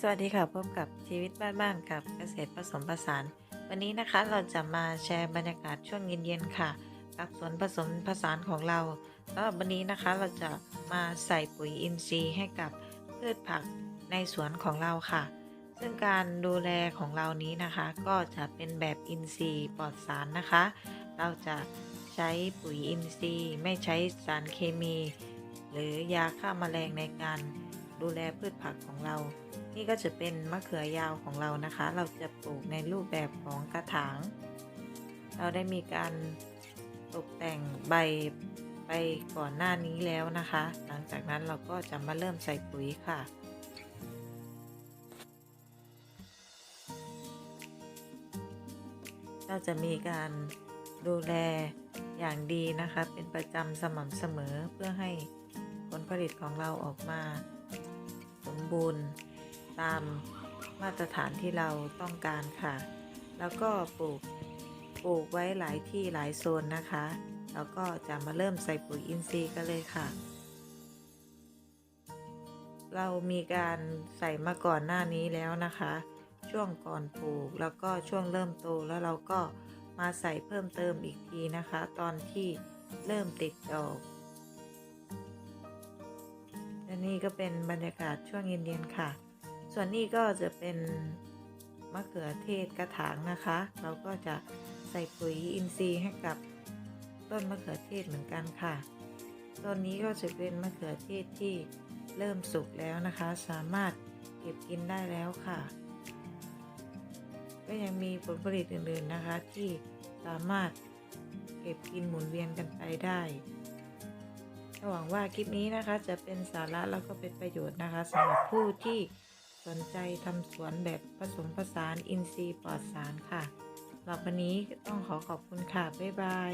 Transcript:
สวัสดีค่ะพบกับชีวิตบ้านๆกับเกษตรผสมผสาน วันนี้นะคะเราจะมาแชร์บรรยากาศช่วงเย็นๆค่ะ กับสวนผสมผสานของเราสำหรับวันนี้นะคะเราจะมาใส่ปุ๋ยอินทรีย์ให้กับพืชผักในสวนของเราค่ะ ซึ่งการดูแลของเรานี้นะคะ ก็จะเป็นแบบอินทรีย์ปลอดสารนะคะ เราจะใช้ปุ๋ยอินทรีย์ ไม่ใช้สารเคมี หรือยาฆ่าแมลงในการ ดูแลพืชผักของเรา นี่ก็จะเป็นมะเขือยาวของเรานะคะ เราจะปลูกในรูปแบบของกระถาง เราได้มีการตกแต่งใบไปก่อนหน้านี้แล้วนะคะ หลังจากนั้นเราก็จะมาเริ่มใส่ปุ๋ยค่ะเราจะมีการดูแลอย่างดีนะคะ เป็นประจำสม่ำเสมอเพื่อให้ผลผลิตของเราออกมา มบูรณ์ตามมาตรฐานที่เราต้องการค่ะ แล้วก็ปลูกปลูกไว้หลายที่หลายโซนนะคะ แล้วก็จะมาเริ่มใส่ปุ๋ยอินทรีย์กันเลยค่ะ เรามีการใส่มาก่อนหน้านี้แล้วนะคะ ช่วงก่อนปลูกแล้วก็ช่วงเริ่มโตแล้วเราก็มาใส่เพิ่มเติมอีกทีนะคะ ตอนที่เริ่มติดดอก นี่ก็เป็นบรรยากาศช่วงเย็นๆค่ะ ส่วนนี้ก็จะเป็นมะเขือเทศกระถางนะคะ เราก็จะใส่ปุ๋ยอินทรีย์ให้กับต้นมะเขือเทศเหมือนกันค่ะ ต้นนี้ก็จะเป็นมะเขือเทศที่เริ่มสุกแล้วนะคะ สามารถเก็บกินได้แล้วค่ะ ก็ยังมีผลผลิตอื่นๆนะคะที่สามารถเก็บกินหมุนเวียนกันไปได้ หวังว่าคลิปนี้นะคะจะเป็นสาระแล้วก็เป็นประโยชน์นะคะสำหรับผู้ที่สนใจทำสวนแบบผสมผสานอินทรีย์ปลอดสารค่ะสำหรับวันนี้ต้องขอขอบคุณค่ะ บ๊ายบาย